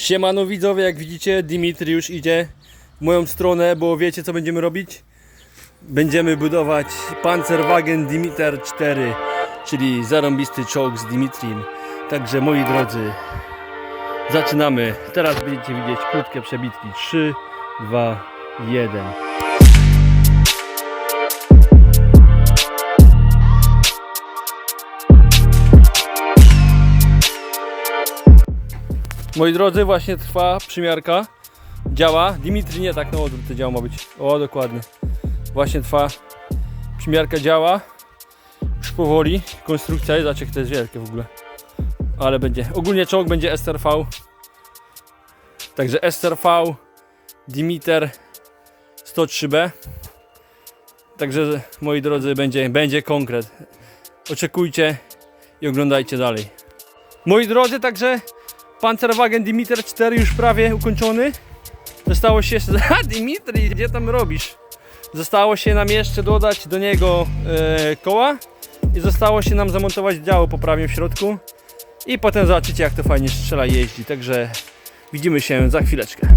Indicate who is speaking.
Speaker 1: Siemano widzowie, jak widzicie Dimitri już idzie w moją stronę, bo wiecie co będziemy robić? Będziemy budować Panzerwagen Dimiter 4, czyli zarąbisty czołg z Dimitrim. Także moi drodzy, zaczynamy. Teraz będziecie widzieć krótkie przebitki. 3, 2, 1. Moi drodzy, właśnie trwa przymiarka. Działa. Dimitri nie tak na odwrót to działa ma być. O, dokładnie. Właśnie trwa. Przymiarka działa. Już powoli. Konstrukcja jest, zobaczcie, to jest wielkie w ogóle. Ale będzie. Ogólnie czołg będzie STRV. Także STRV Dimiter 103B. Także moi drodzy, będzie, będzie konkret. Oczekujcie i oglądajcie dalej. Moi drodzy, także Panzerwagen Dimiter 4 już prawie ukończony. Zostało się jeszcze. A Dimitri, gdzie tam robisz? Zostało się nam jeszcze dodać do niego e, koła i zostało się nam zamontować działo poprawnie w środku. I potem zobaczycie jak to fajnie strzela i jeździ. Także widzimy się za chwileczkę.